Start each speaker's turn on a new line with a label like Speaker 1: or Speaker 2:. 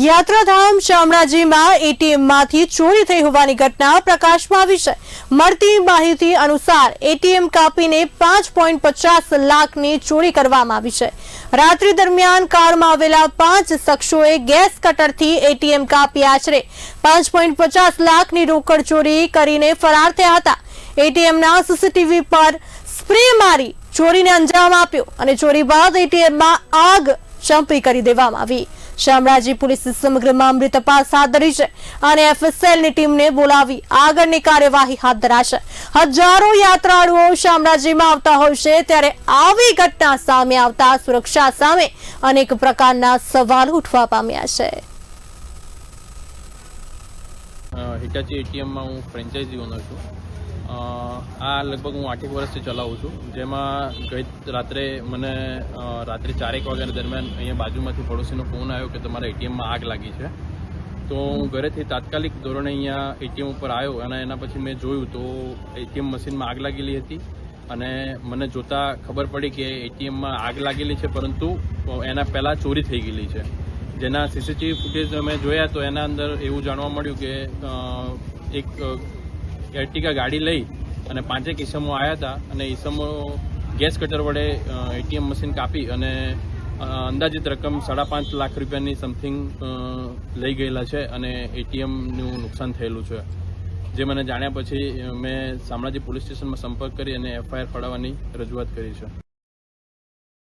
Speaker 1: યાત્રાધામ શામળાજીમાં એટીએમમાંથી ચોરી થઈ હોવાની ઘટના પ્રકાશમાં આવી છે. મળતી માહિતી અનુસાર એટીએમ કાપીને પાંચ પોઈન્ટ પચાસ લાખની ચોરી કરવામાં આવી છે. રાત્રિ દરમિયાન કારમાં આવેલા પાંચ શખ્સોએ ગેસ કટરથી એટીએમ કાપી આશરે પાંચ પોઈન્ટ પચાસ લાખની રોકડ ચોરી કરીને ફરાર થયા હતા. એટીએમના સીસીટીવી પર સ્પ્રે મારી ચોરીને અંજામ આપ્યો અને ચોરી બાદ એટીએમમાં આગ ચંપી કરી દેવામાં આવી. શામળાજી પોલીસે સમગ્ર મામલે તપાસ હાથ ધરી છે અને એફએસએલની ટીમને બોલાવી આગળની કાર્યવાહી હાથ ધરાશે. હજારો યાત્રાળુઓ શામળાજીમાં આવતા હોય છે ત્યારે આવી ઘટના સામે આવતા સુરક્ષા સામે અનેક પ્રકારના સવાલ ઉઠવા પામ્યા છે.
Speaker 2: હિટાચી એટીએમમાં હું ફ્રેન્ચાઇઝી ઓનર છું. આ લગભગ હું આઠેક વર્ષથી ચલાવું છું. જેમાં ગઈ રાત્રે મને રાત્રે ચારેક વાગ્યા દરમિયાન અહીંયા બાજુમાંથી પડોશીનો ફોન આવ્યો કે તમારા એટીએમમાં આગ લાગી છે. તો હું ઘરેથી તાત્કાલિક ધોરણે અહીંયા એટીએમ ઉપર આવ્યો અને એના પછી મેં જોયું તો એટીએમ મશીનમાં આગ લાગેલી હતી અને મને જોતા ખબર પડી કે એટીએમમાં આગ લાગેલી છે પરંતુ એના પહેલાં ચોરી થઈ ગયેલી છે. જેના સીસીટીવી ફૂટેજ અમે જોયા તો એના અંદર એવું જાણવા મળ્યું કે એક એર્ટિગા ગાડી લઈ અને પાંચેક ઈસમો આવ્યા હતા અને ઈસમો ગેસ કટર વડે એટીએમ મશીન કાપી અને અંદાજિત રકમ સાડા પાંચ લાખ રૂપિયાની સમથિંગ લઈ ગયેલા છે અને એટીએમનું નુકસાન થયેલું છે. જે મને જાણ્યા પછી મેં શામળાજી પોલીસ સ્ટેશનમાં સંપર્ક કરી અને એફઆઈઆર ફાળવવાની રજૂઆત કરી છે.